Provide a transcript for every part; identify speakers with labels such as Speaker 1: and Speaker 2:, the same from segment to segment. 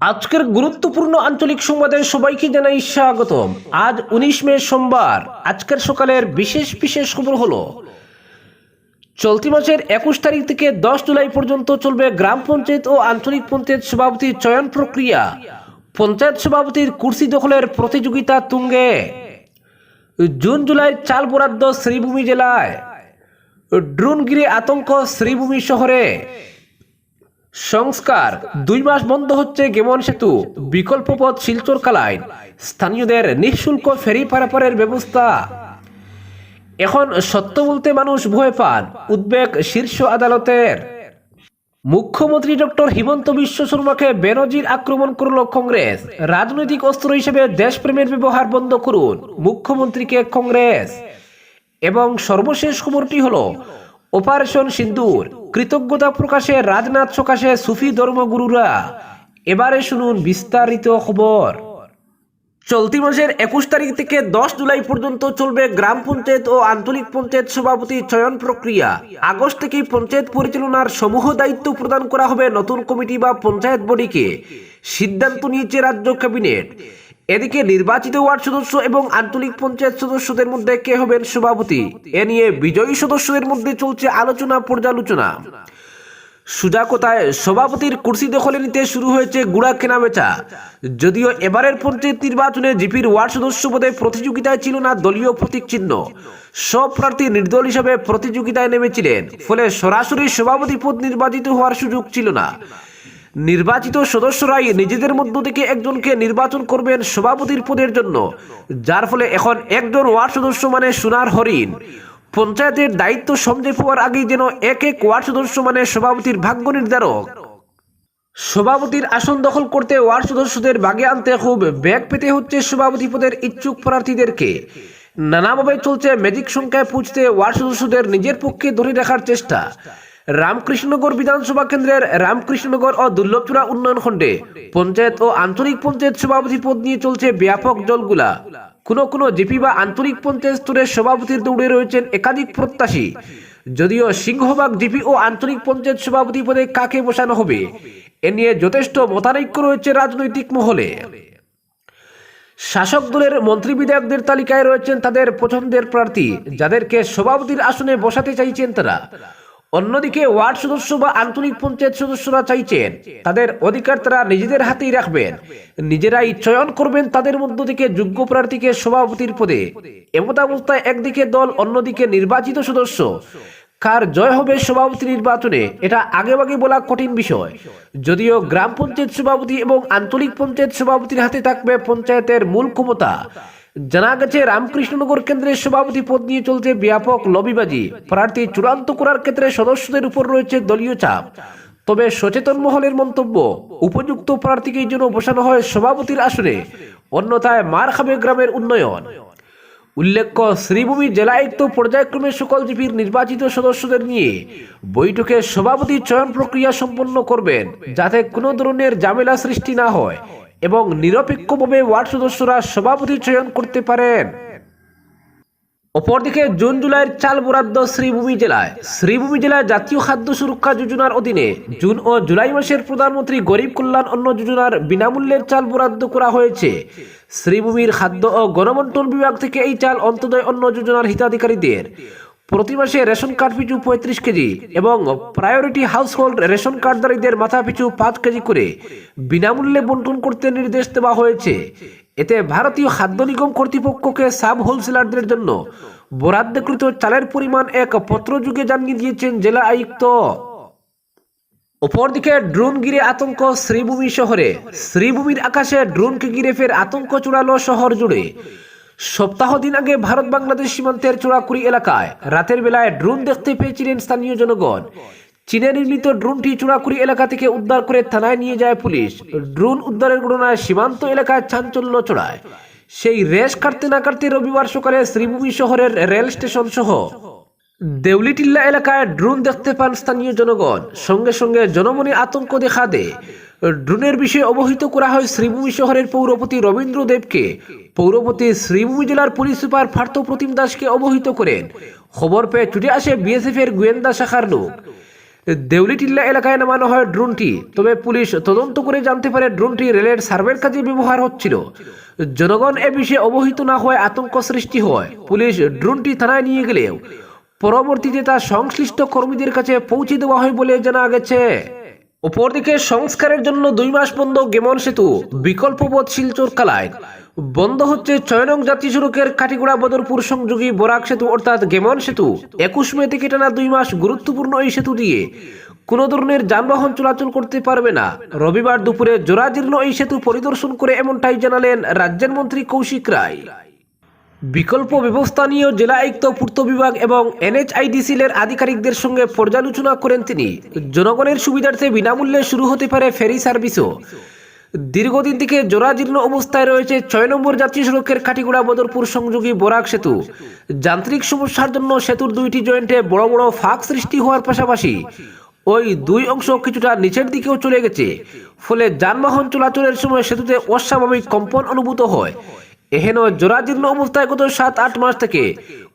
Speaker 1: আজকের গুরুত্বপূর্ণ আঞ্চলিক সংবাদে সবাইকে জানাই স্বাগতম। আজ উনিশ মে সোমবার, আজকের সকালের বিশেষ বিশেষ খবর হলো, চলতি মাসের একুশ তারিখ থেকে দশ জুলাই পর্যন্ত চলবে গ্রাম পঞ্চায়েত ও আঞ্চলিক পঞ্চায়েত সভাপতির চয়ন প্রক্রিয়া। পঞ্চায়েত সভাপতির কুর্সি দখলের প্রতিযোগিতা তুঙ্গে। জুন জুলাই চাল বরাদ্দ শ্রীভূমি জেলায়। ড্রোনগিরি আতঙ্ক শ্রীভূমি শহরে। সংস্কার দুই মাস বন্ধ হচ্ছে গেমন সেতু বিকল্প পথ শিলচর কালাইন। স্থানীয়দের নিঃশুল্ক ফেরি পারাপারের ব্যবস্থা। এখন সত্য বলতে মানুষ ভয় পান, উদ্বেগ শীর্ষ আদালতের। মুখ্যমন্ত্রী ডক্টর হিমন্ত বিশ্ব শর্মাকে বেনজির আক্রমণ করল কংগ্রেস। রাজনৈতিক অস্ত্র হিসেবে দেশপ্রেমের ব্যবহার বন্ধ করুন, মুখ্যমন্ত্রীকে কংগ্রেস। এবং সর্বশেষ খবরটি হলো অপারেশন সিন্দুর। কৃতজ্ঞতা প্রকাশে রাজনাথ সকাশে সুফি ধর্মগুরুরা। এবারে শুনুন বিস্তারিত খবর। চলতি মাসের একুশ তারিখ থেকে দশ জুলাই পর্যন্ত চলবে গ্রাম পঞ্চায়েত ও আঞ্চলিক পঞ্চায়েত সভাপতি চয়ন প্রক্রিয়া। আগস্ট থেকেই পঞ্চায়েত পরিচালনার সমূহ দায়িত্ব প্রদান করা হবে নতুন কমিটি বা পঞ্চায়েত বডিকে। সিদ্ধান্ত নিয়েছে রাজ্য ক্যাবিনেট। এদিকে নির্বাচিত ওয়ার্ড সদস্য এবং আঞ্চলিক পঞ্চায়েত সদস্যদের মধ্যে কে হবেন সভাপতি? এ নিয়ে বিজয়ী সদস্যদের মধ্যে চলছে আলোচনা, পর্যালোচনা। সুজা সভাপতির কুর্সি দখলে নিতে শুরু হয়েছে গুড়া কেনাবেচা। যদিও এবারের পঞ্চায়েত নির্বাচনে জিপির ওয়ার্ড সদস্য পদে প্রতিযোগিতায় ছিল না দলীয় প্রতীক চিহ্ন। সব প্রার্থী নির্দল হিসাবে প্রতিযোগিতায় নেমেছিলেন। ফলে সরাসরি সভাপতি পদ নির্বাচিত হওয়ার সুযোগ ছিল না। নির্বাচিত সদস্যরাই নিজেদের মধ্য থেকে একজনকে নির্বাচন করবেন সভাপতির পদের জন্য, যার ফলে এখন একজন ওয়ার্ড সদস্য মানে সোনার হরিণ। পঞ্চায়েতের দায়িত্ব সমঝে পাওয়ার আগেই যেন এক এক ওয়ার্ড সদস্য মানে সভাপতির ভাগ্য নির্ধারক। সভাপতির আসন দখল করতে ওয়ার্ড সদস্যদের বাগে আনতে খুব ব্যাগ পেতে হচ্ছে সভাপতি পদের ইচ্ছুক প্রার্থীদেরকে। নানাভাবে চলছে ম্যাজিক সংখ্যায় পুঁছতে ওয়ার্ড সদস্যদের নিজের পক্ষে ধরে রাখার চেষ্টা। রামকৃষ্ণনগর বিধানসভা কেন্দ্রের রামকৃষ্ণনগর ও দুর্লভচূড়া উন্নয়ন খণ্ডে পঞ্চায়েত ও আঞ্চলিক পঞ্চায়েত সভাপতি পদ নিয়ে চলছে ব্যাপক জলগুলা। কোনো কোনো জিপি বা আঞ্চলিক পঞ্চায়েত স্তরের সভাপতির দৌড়ে রয়েছেন একাধিক প্রত্যাশী। যদিও সিংহভাগ জিপি ও আঞ্চলিক পঞ্চায়েত সভাপতি পদে কাকে বসানো হবে, এ নিয়ে যথেষ্ট মতানৈক্য রয়েছে রাজনৈতিক মহলে। শাসক দলের মন্ত্রী বিধায়কদের তালিকায় রয়েছেন তাদের পছন্দের প্রার্থী, যাদেরকে সভাপতির আসনে বসাতে চাইছেন তারা। অন্যদিকে ওয়ার্ড সদস্য বা আঞ্চলিক পঞ্চায়েত সদস্যরা চাইছেন তাদের অধিকার তারা নিজেদের হাতেই রাখবেন। নিজেরাই চয়ন করবেন তাদের মধ্য থেকে যোগ্য প্রার্থীকে সভাপতির পদে। এমতাবস্থায় একদিকে দল, অন্যদিকে নির্বাচিত সদস্য। কার জয় হবে সভাপতি নির্বাচনে, এটা আগেভাগে বলা কঠিন বিষয়। যদিও গ্রাম পঞ্চায়েত সভাপতি এবং আঞ্চলিক পঞ্চায়েত সভাপতির হাতে থাকবে পঞ্চায়েতের মূল ক্ষমতা। জানা গেছে, রামকৃষ্ণনগর কেন্দ্রের সভাপতি পদ নিয়ে চলছে ব্যাপক লবিবাজি। প্রার্থী চূড়ান্ত করার ক্ষেত্রে সদস্যদের উপর রয়েছে দলীয় চাপ। তবে সচেতন মহলের মন্তব্য, উপযুক্ত প্রার্থীকেই যেন বসানো হয় সভাপতির আসনে, অন্যথায় মার খাবে গ্রামের উন্নয়ন। উল্লেখ্য, শ্রীভূমি জেলায়ুক্ত পর্যায়ক্রমে সকল জিপির নির্বাচিত সদস্যদের নিয়ে বৈঠকে সভাপতি চয়ন প্রক্রিয়া সম্পন্ন করবেন, যাতে কোনো ধরনের জামেলা সৃষ্টি না হয়। এবং নিরপেক্ষভাবে ওয়ার্ড সদস্যরা সভাপতি চয়ন করতে পারেন। অপরদিকে জুন জুলাইয়ের চাল বরাদ্দ শ্রীভূমি জেলায়। শ্রীভূমি জেলায় জাতীয় খাদ্য সুরক্ষা যোজনার অধীনে জুন ও জুলাই মাসের প্রধানমন্ত্রী গরিব কল্যাণ অন্ন যোজনার বিনামূল্যের চাল বরাদ্দ করা হয়েছে। শ্রীভূমির খাদ্য ও গণবন্টন বিভাগ থেকে এই চাল অন্তদয় অন্ন যোজনার হিতাধিকারীদের প্রতি মাসে রেশন কার্ড পিছু পঁয়ত্রিশ কেজি এবং প্রায়োরিটি হাউসহোল্ড রেশন কার্ডধারীদের মাথা পিছু পাঁচ কেজি করে বিনামূল্যে বন্টন করতে নির্দেশ দেওয়া হয়েছে। এতে ভারতীয় খাদ্য নিগম কর্তৃপক্ষকে সাব হোলসেলারদের জন্য বরাদ্দকৃত চালের পরিমাণ এক পত্রযুগে জানিয়ে দিয়েছেন জেলা আয়ুক্ত। অপরদিকে ড্রোন গিরে আতঙ্ক শ্রীভূমি শহরে। শ্রীভূমির আকাশে ড্রোনকে গিরে ফের আতঙ্ক চূড়ালো শহর জুড়ে। সপ্তাহ দিন আগে ভারত বাংলাদেশ সীমান্তের চোরাকুড়ি এলাকায় রাতের বেলায় ড্রোন দেখতে পেয়েছিলেন স্থানীয় জনগণ। চীনে নির্মিত ড্রোনটি চোরাকুড়ি এলাকা থেকে উদ্ধার করে থানায় নিয়ে যায় পুলিশ। ড্রোন উদ্ধারের ঘটনায় সীমান্ত এলাকায় চাঞ্চল্য চড়ায় সেই রেশ কাটতে না কাটতে রবিবার সকালে শ্রীভূমি শহরের রেল স্টেশন সহ দেউলিটিল্লা এলাকায় ড্রোন দেখতে পান স্থানীয় জনগণ। সঙ্গে সঙ্গে জনমনে আতঙ্ক দেখা দেয়। ড্রোনের বিষয়ে অবহিত করা হয় শ্রীভূমি শহরের পৌরপতি রবীন্দ্র দেবকে পৌরপতি শ্রীভূমি জেলার পুলিশ সুপার পার্থ প্রতিম দাসকে অবহিত করেন। খবর পেয়ে ছুটে আসে বিএসএফ এর গোয়েন্দা শাখার লোক। দেউলিটিল্লা এলাকায় নামানো হয় ড্রোনটি। তবে পুলিশ তদন্ত করে জানতে পারে ড্রোনটি রেলের সার্ভের কাজে ব্যবহার হচ্ছিল। জনগণ এ বিষয়ে অবহিত না হয়ে আতঙ্ক সৃষ্টি হয়। পুলিশ ড্রোনটি থানায় নিয়ে গেলেও পরবর্তীতে তা সংশ্লিষ্ট কর্মীদের কাছে পৌঁছে দেওয়া হয় বলে জানা গেছে। অপরদিকে সংস্কারের জন্য দুই মাস বন্ধ গেমন সেতু বিকল্প পথ শিলচর কালায়। বন্ধ হচ্ছে চয়নং জাতীয় সড়কের কাটিগুড়া বদরপুর সংযোগী বরাক সেতু, অর্থাৎ গেমন সেতু। একুশ মে থেকে টানা দুই মাস গুরুত্বপূর্ণ এই সেতু দিয়ে। কোনো ধরনের যানবাহন চলাচল করতে পারবে না। রবিবার দুপুরে জোড়াজীর্ণ এই সেতু পরিদর্শন করে এমনটাই জানালেন রাজ্যের মন্ত্রী কৌশিক রায়। বিকল্প ব্যবস্থা নিয়েও জেলা আয়ুক্ত পূর্ত বিভাগ এবং এনএচআইডিসিল এর আধিকারিকদের সঙ্গে পর্যালোচনা করেন তিনি। জনগণের সুবিধার্থে বিনামূল্যে শুরু হতে পারে ফেরি সার্ভিসও। দীর্ঘদিন থেকে জোড়াজীর্ণ অবস্থায় রয়েছে ছয় নম্বর জাতীয় সড়কের কাটিগুড়া বদরপুর সংযোগী বরাক সেতু। যান্ত্রিক সমস্যার জন্য সেতুর দুইটি জয়েন্টে বড় বড় ফাঁক সৃষ্টি হওয়ার পাশাপাশি ওই দুই অংশ কিছুটা নিচের দিকেও চলে গেছে। ফলে যানবাহন চলাচলের সময় সেতুতে অস্বাভাবিক কম্পন অনুভূত হয়। এহেন জোড়াজীর্ণ অবস্থায় গত সাত, আট মাস থেকে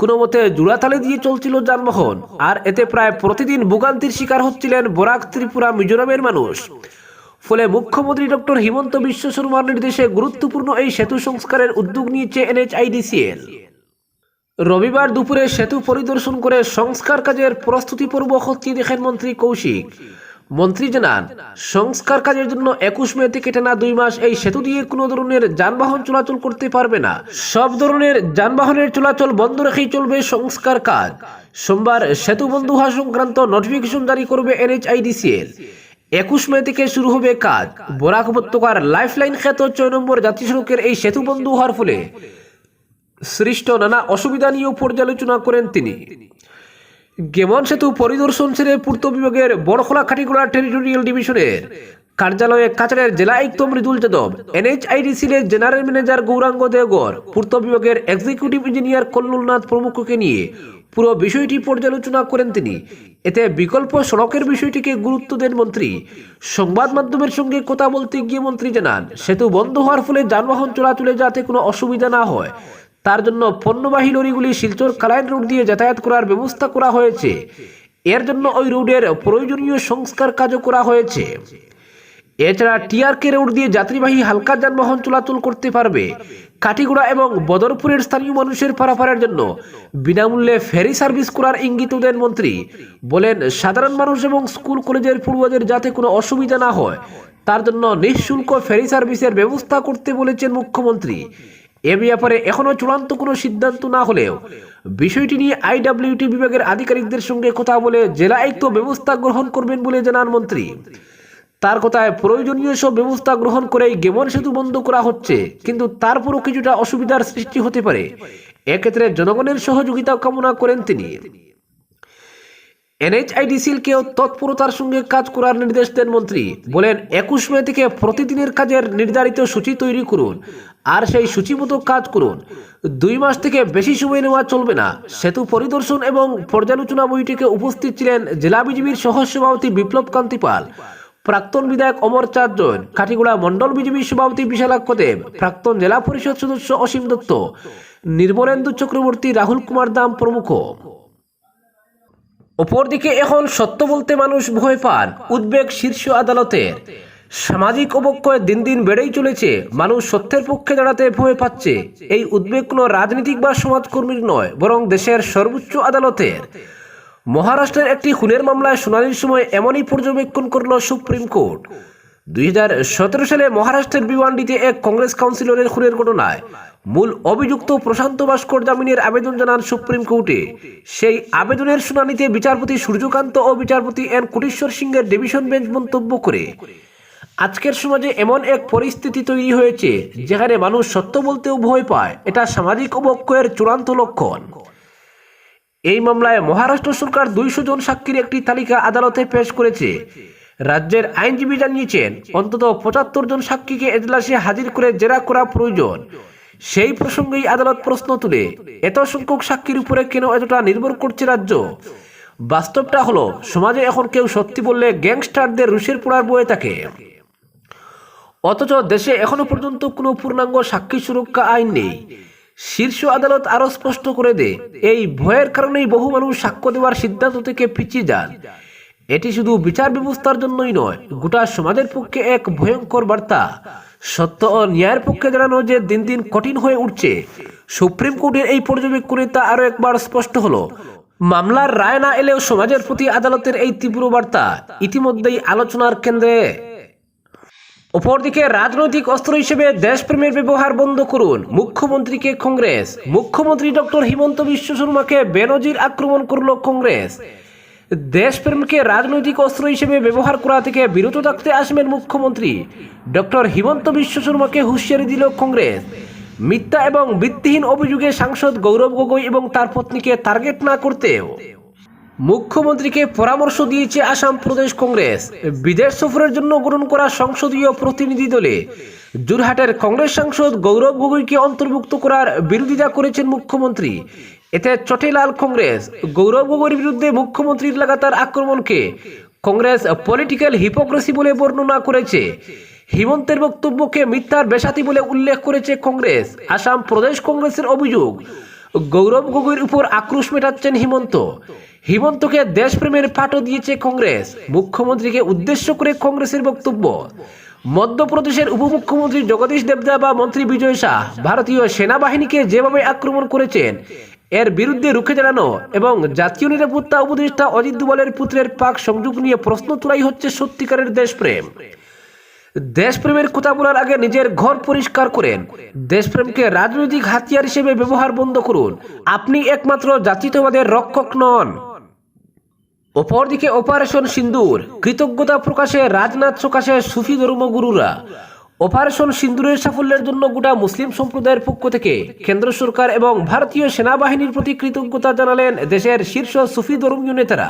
Speaker 1: কোনো মতে জোড়াতালে দিয়ে চলছিল যানবাহন। আর এতে প্রায় প্রতিদিন ভোগান্তির শিকার হচ্ছিলেন বরাক ত্রিপুরা, মিজোরামের মানুষ। ফলে মুখ্যমন্ত্রী ডক্টর হিমন্ত বিশ্ব শর্মার নির্দেশে গুরুত্বপূর্ণ এই সেতু সংস্কারের উদ্যোগ নিয়েছে এনএচআইডিসিএল রবিবার দুপুরে সেতু পরিদর্শন করে সংস্কার কাজের প্রস্তুতি পর্ব খতিয়ে দেখেন মন্ত্রী কৌশিক। মন্ত্রী জানান, সংস্কার কাজের জন্য একুশ মে থেকে টানা দুই মাস এই সেতু দিয়ে কোনো ধরনের যানবাহন চলাচল করতে পারবে না। সব ধরনের যানবাহনের চলাচল বন্ধ রেখেই চলবে সংস্কার কাজ। সোমবার সেতু বন্ধ হওয়া সংক্রান্ত নোটিফিকেশন জারি করবে এনএচআইডিসিএল একুশ মে থেকে শুরু হবে কাজ। বরাক উপত্যকার লাইফলাইন খ্যাত ছয় নম্বর জাতীয় সড়কের এই সেতু বন্ধ হওয়ার ফলে সৃষ্ট নানা অসুবিধা নিয়েও পর্যালোচনা করেন তিনি। গেমন সেতু পরিদর্শন ছেড়ে পূর্ত বিভাগের বড়খোলা খাটিগুড়া টেরিটোরিয়াল ডিভিশনের কার্যালয়ে কাছাড়ের জেলা আয়ুক্ত মৃদুল যাদব, এনএইচআইডিসির জেনারেল ম্যানেজার গৌরাঙ্গ দেওগর, পূর্ত বিভাগের এক্সিকিউটিভ ইঞ্জিনিয়ার কল্লুলনাথ প্রমুখকে নিয়ে পুরো বিষয়টি পর্যালোচনা করেন তিনি। এতে বিকল্প সড়কের বিষয়টিকে গুরুত্ব দেন মন্ত্রী। সংবাদ মাধ্যমের সঙ্গে কথা বলতে গিয়ে মন্ত্রী জানান, সেতু বন্ধ হওয়ার ফলে যানবাহন চলাচলে যাতে কোনো অসুবিধা না হয়। তার জন্য পণ্যবাহী লরিগুলি শিলচর কালাইন রোড দিয়ে যাতায়াত করার ব্যবস্থা করা হয়েছে। এর জন্য ওই রোডের প্রয়োজনীয় সংস্কার কাজও করা হয়েছে। এছাড়া টিআরকে রোড দিয়ে যাত্রীবাহী হালকা যানবাহন চলাচল করতে পারবে। কাটিগুড়া এবং বদরপুরের স্থানীয় মানুষের পারাপারের জন্য বিনামূল্যে ফেরি সার্ভিস করার ইঙ্গিত দেন মন্ত্রী। বলেন, সাধারণ মানুষ এবং স্কুল, কলেজের পড়ুয়াদের যাতে কোনো অসুবিধা না হয়, তার জন্য নিঃশুল্ক ফেরি সার্ভিসের ব্যবস্থা করতে বলেছেন মুখ্যমন্ত্রী। এ ব্যাপারে এখনও চূড়ান্ত কোনো সিদ্ধান্ত না হলেও বিষয়টি নিয়ে আইডাব্লিউটি বিভাগের আধিকারিকদের সঙ্গে কথা বলে জেলা আয়ুক্ত ব্যবস্থা গ্রহণ করবেন বলে জানান মন্ত্রী। তার কথায় প্রয়োজনীয় সব ব্যবস্থা গ্রহণ করেই গেমন সেতু বন্ধ করা হচ্ছে, কিন্তু তারপরও কিছুটা অসুবিধার সৃষ্টি হতে পারে। এক্ষেত্রে জনগণের সহযোগিতা কামনা করেন তিনি। এনএইচআইডিসিলকেও তৎপরতার সঙ্গে কাজ করার নির্দেশ দেন মন্ত্রী। বলেন, একুশ মে থেকে প্রতিদিনের কাজের নির্ধারিত সূচি তৈরি করুন, আর সেই সূচি মতো কাজ করুন। দুই মাস থেকে বেশি সময় নেওয়া চলবে না। সেতু পরিদর্শন এবং পর্যালোচনা বইটিকে উপস্থিত ছিলেন জেলা বিজেপির সহ সভাপতি বিপ্লব কান্তি পাল, প্রাক্তন বিধায়ক অমর চাঁদ জৈন, কাঠিগুড়া মন্ডল বিজেপির সভাপতি বিশালাক্ষ দেব, প্রাক্তন জেলা পরিষদ সদস্য অসীম দত্ত, নির্মলেন্দু চক্রবর্তী, রাহুল কুমার দাম প্রমুখ। অপরদিকে এখন সত্য বলতে মানুষ ভয় পান উদ্বেগ শীর্ষ আদালতের। সামাজিক অবক্ষয় দিন দিন বেড়েই চলেছে, মানুষ সত্যের পক্ষে দাঁড়াতে ভয় পাচ্ছে। এই উদ্বেগ কোনো রাজনীতিক বা সমাজকর্মীর নয়, বরং দেশের সর্বোচ্চ আদালতের। মহারাষ্ট্রের একটি খুনের মামলায় শুনানির সময় এমনই পর্যবেক্ষণ করল সুপ্রিম কোর্ট। দুই হাজার সতেরো সালে মহারাষ্ট্রের বিওয়ান্ডিতে এক কংগ্রেস কাউন্সিলরের খুনের ঘটনায় মূল অভিযুক্ত প্রশান্ত ভাস্কর জামিনের আবেদন জানান সুপ্রিম কোর্টে। সেই আবেদনের শুনানিতে বিচারপতি সূর্যকান্ত ও বিচারপতি এন কোটেশ্বর সিংহের ডিভিশন বেঞ্চ মন্তব্য করে, আজকের সমাজে এমন এক পরিস্থিতি তৈরি হয়েছে যেখানে মানুষ সত্য বলতেও ভয় পায়। এটা সামাজিক অবক্ষয়ের চূড়ান্ত লক্ষণ। এই মামলায় মহারাষ্ট্র সরকার দুইশো জন সাক্ষীর একটি তালিকা আদালতে পেশ করেছে। রাজ্যের আইনজীবী জানিয়েছেন, অন্তত পঁচাত্তর জন সাক্ষীকে এজলাসে হাজির করে জেরা করা প্রয়োজন। সেই প্রসঙ্গেই আদালত প্রশ্ন তুলে, এত সংখ্যক সাক্ষীর উপরে কেন এতটা নির্ভর করছে রাজ্য? বাস্তবটা হলো, সমাজে এখন কেউ সত্যি বললে গ্যাংস্টারদের রুশের পোড়ার বয়ে থাকে। অথচ দেশে এখনও পর্যন্ত কোনো পূর্ণাঙ্গ সাক্ষী সুরক্ষা আইন নেই। শীর্ষ আদালত আরও স্পষ্ট করে দে এই ভয়ের কারণেই বহু মানুষ সাক্ষ্য দেওয়ার সিদ্ধান্ত থেকে পিছিয়ে যান। এটি শুধু বিচার ব্যবস্থার জন্যই নয়, গোটা সমাজের পক্ষে এক ভয়ঙ্কর বার্তা। সত্য ও ন্যায়ের পক্ষে দাঁড়ানো যে দিন দিন কঠিন হয়ে উঠছে, সুপ্রিম কোর্টের এই পর্যবেক্ষণে তা আরও একবার স্পষ্ট হলো। মামলার রায় না এলেও সমাজের প্রতি আদালতের এই তীব্র বার্তা ইতিমধ্যেই আলোচনার কেন্দ্রে। অপরদিকে রাজনৈতিক অস্ত্র হিসেবে দেশপ্রেমের ব্যবহার বন্ধ করুন, মুখ্যমন্ত্রীকে কংগ্রেস। মুখ্যমন্ত্রী ডক্টর হিমন্ত বিশ্ব শর্মাকে বেনজির আক্রমণ করল কংগ্রেস। দেশপ্রেমকে রাজনৈতিক অস্ত্র হিসেবে ব্যবহার করা থেকে বিরত থাকতে আসবেন মুখ্যমন্ত্রী। ডক্টর হিমন্ত বিশ্ব শর্মাকে হুঁশিয়ারি দিল কংগ্রেস। মিথ্যা এবং ভিত্তিহীন অভিযোগে সাংসদ গৌরব গগৈ এবং তার পত্নীকে টার্গেট না করতেও। মুখ্যমন্ত্রীকে পরামর্শ দিয়েছে আসাম প্রদেশ কংগ্রেস। বিদেশ সফরের জন্য গ্রহণ করা সংসদীয় প্রতিনিধি দলে। জোরহাটের কংগ্রেস সাংসদ গৌরব গগৈকে অন্তর্ভুক্ত করার বিরোধিতা করেছেন মুখ্যমন্ত্রী। এতে চটেলাল কংগ্রেস, গৌরব গগৈর বিরুদ্ধে মুখ্যমন্ত্রীর লাগাতার আক্রমণকে কংগ্রেস পলিটিক্যাল হিপোক্রেসি বলে বর্ণনা করেছে। হিমন্তের বক্তব্যকে মিথ্যার বেসাতি বলে উল্লেখ করেছে কংগ্রেস। আসাম প্রদেশ কংগ্রেসের অভিযোগ, গৌরব গগৈর উপর আক্রোশ মেটাচ্ছেন হিমন্ত। হিমন্তকে দেশপ্রেমের পাঠও দিয়েছে কংগ্রেস। মুখ্যমন্ত্রীকে উদ্দেশ্য করে কংগ্রেসের বক্তব্য। মধ্যপ্রদেশের উপমুখ্যমন্ত্রী জগদীশ দেবদা বা মন্ত্রী বিজয় শাহ, ভারতীয় সেনাবাহিনীকে যেভাবে আক্রমণ করেছেন এর বিরুদ্ধে রুখে দাঁড়ানো এবং জাতীয় নিরাপত্তা উপদেষ্টা অজিত দুবালের পুত্রের পাক সংযোগ নিয়ে প্রশ্ন তোলাই হচ্ছে সত্যিকারের দেশপ্রেম। দেশপ্রেমের কথা বলার আগে নিজের ঘর পরিষ্কার করেন। দেশপ্রেমকে রাজনৈতিক হাতিয়ার হিসেবে ব্যবহার বন্ধ করুন। আপনি একমাত্র জাতীয়তাবাদের রক্ষক নন। অপরদিকে অপারেশন সিন্দুর, কৃতজ্ঞতা প্রকাশে রাজনাথ সকাশে সুফি ধর্মগুরুরা। অপারেশন সিন্দুরের সাফল্যের জন্য গোটা মুসলিম সম্প্রদায়ের পক্ষ থেকে কেন্দ্র সরকার এবং ভারতীয় সেনাবাহিনীর প্রতি কৃতজ্ঞতা জানালেন দেশের শীর্ষ সুফি ধর্মীয় নেতারা।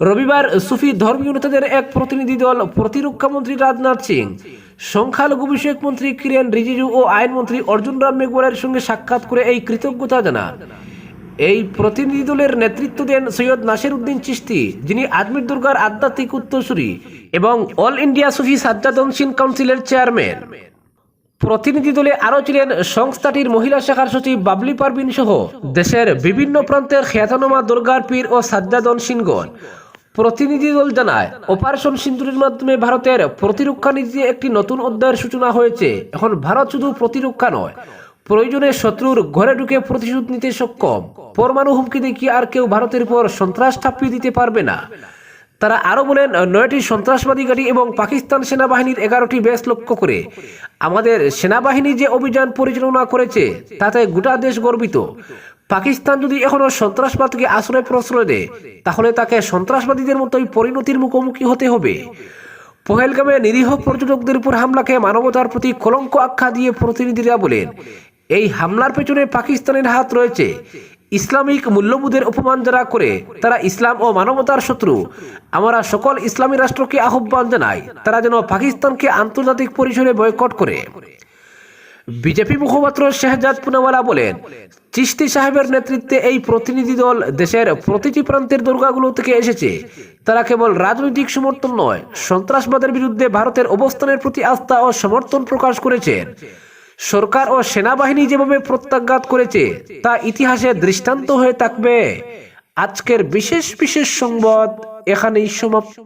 Speaker 1: রবিবার সুফি ধর্মীয় নেতাদের এক প্রতিনিধি দল প্রতিরক্ষা মন্ত্রী রাজনাথ সিং, সংখ্যালঘু বিষয়ক মন্ত্রী কিরেন রিজিজু ও আইনমন্ত্রী অর্জুন রাম মেঘওয়ালের সঙ্গে সাক্ষাৎ করে এই কৃতজ্ঞতা জানান। এই প্রতিনিধি দলের নেতৃত্ব দেন সৈয়দ নাসির উদ্দিন চিস্তি যিনি আজমির দুর্গার আধ্যাত্মিক উত্তরসূরি এবং অল ইন্ডিয়া সুফি সাজ্জাদনসিন কাউন্সিলের চেয়ারম্যান। প্রতিনিধি দলে আরও ছিলেন সংস্থাটির মহিলা শাখার সচিব বাবলি পারভিন সহ দেশের বিভিন্ন প্রান্তের খ্যাতনামা দুর্গার পীর ও সাজ্জাদন সিনগণ। প্রতিনিধি দল জানায়, অপারেশন সিন্দুরের মাধ্যমে ভারতের প্রতিরক্ষা নীতিতে একটি নতুন অধ্যায়ের সূচনা হয়েছে। এখন ভারত শুধু প্রতিরক্ষা নয় প্রয়োজনে শত্রুর ঘরে ঢুকে প্রতিশোধ নিতে সক্ষম। পরমাণু হুমকি দেখিয়ে আর কেউ ভারতের উপর সন্ত্রাস চাপিয়ে দিতে পারবে না। তারা আরও বলেন, নয়টি সন্ত্রাসবাদী গাড়ি এবং পাকিস্তান সেনাবাহিনীর এগারোটি বেস লক্ষ্য করে। আমাদের সেনাবাহিনী যে অভিযান পরিচালনা করেছে, তাতে গোটা দেশ গর্বিত। পাকিস্তান যদি এখনও সন্ত্রাসবাদকে আশ্রয় প্রশ্রয় দেয়, তাহলে তাকে সন্ত্রাসবাদীদের মতোই পরিণতির মুখোমুখি হতে হবে। পহেলগামে নিরীহ পর্যটকদের উপর হামলাকে মানবতার প্রতি কলঙ্ক আখ্যা দিয়ে প্রতিনিধিরা বলেন এই হামলার পেছনে পাকিস্তানের হাত রয়েছে। ইসলামিক মূল্যবোধের অপমান যারা করে, তারা ইসলাম ও মানবতার শত্রু। আমরা সকল ইসলামী রাষ্ট্রকে আহ্বান জানাই, তারা যেন পাকিস্তানকে আন্তর্জাতিক পরিসরে বয়কট করে। বিজেপি মুখপাত্র শেহজাদ পুনাওয়ালা বলেন চিস্তি সাহেবের নেতৃত্বে এই প্রতিনিধি দল দেশের প্রতিটি প্রান্তের দুর্গাগুলো থেকে এসেছে। তারা কেবল রাজনৈতিক সমর্থন নয়, সন্ত্রাসবাদের বিরুদ্ধে ভারতের অবস্থানের প্রতি আস্থা ও সমর্থন প্রকাশ করেছেন। সরকার ও সেনাবাহিনী যেভাবে প্রত্যাঘাত করেছে, তা ইতিহাসে দৃষ্টান্ত হয়ে থাকবে। আজকের বিশেষ বিশেষ সংবাদ এখানেই সমাপ্ত।